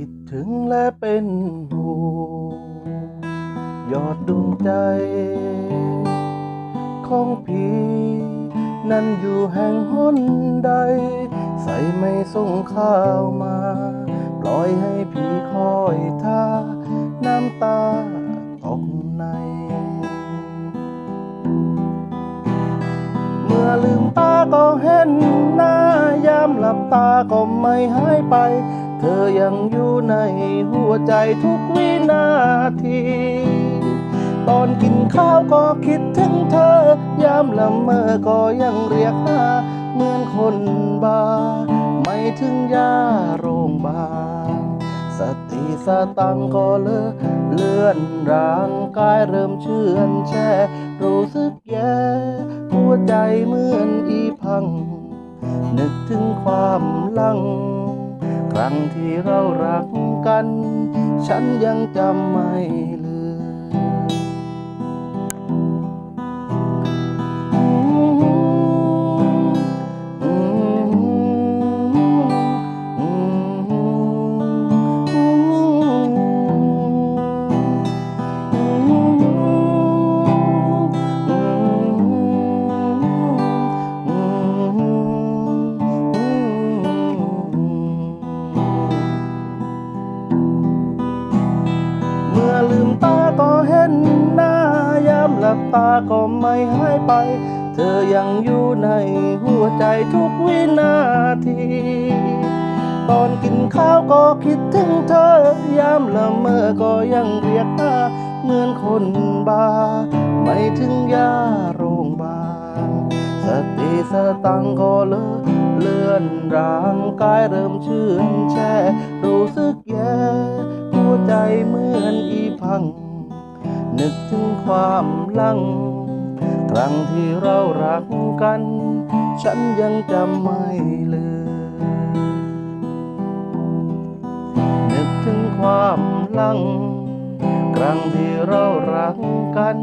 คิดถึงและเป็นหูยอดดวงใจ ของพี่นั้นอยู่แห่งหนใด ใส่ไม่ส่งข้าวมา ปล่อยให้พี่คอยท่า น้ำตาตกใน เมื่อลืมตาก็เห็นหน้ายามหลับตาก็ไม่หายไป ยังอยู่ในหัวใจทุกวินาที ตอนกินข้าวก็คิดถึงเธอ ยามละเมอก็ยังเรียกหาเหมือนคนบ้า ไม่ถึงยาโรงบาลสติสตังก็เลอะเลื่อนร่างกายเริ่มเชื่อนแช่ รู้สึกแย่ หัวใจเหมือนอีพัง นึกถึงความลัง ครั้งที่เรารักกัน ฉันยังจำไม่ล มื่อลืมตาก็เห็นหน้ายามหลับตาก็ไม่หายไป เธอยังอยู่ในหัวใจทุกวินาที ตอนกินข้าวก็คิดถึงเธอยามละเมอก็ยังเรียกหาเหมือนคนบ้า ไม่ถึงยาโรงพยาบาลสติสตังก็เลอะเลื่อนร่างกายเริ่มชื่นแช่รู้สึกแย่ ใจเหมือนอีพัง นึกถึงความลัง ครั้งที่เรารักกัน ฉันยังจำไม่ลืมนึกถึงความลัง ครั้งที่เรารักกัน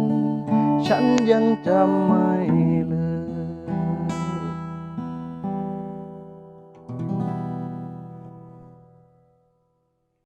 ฉันยังจำไม่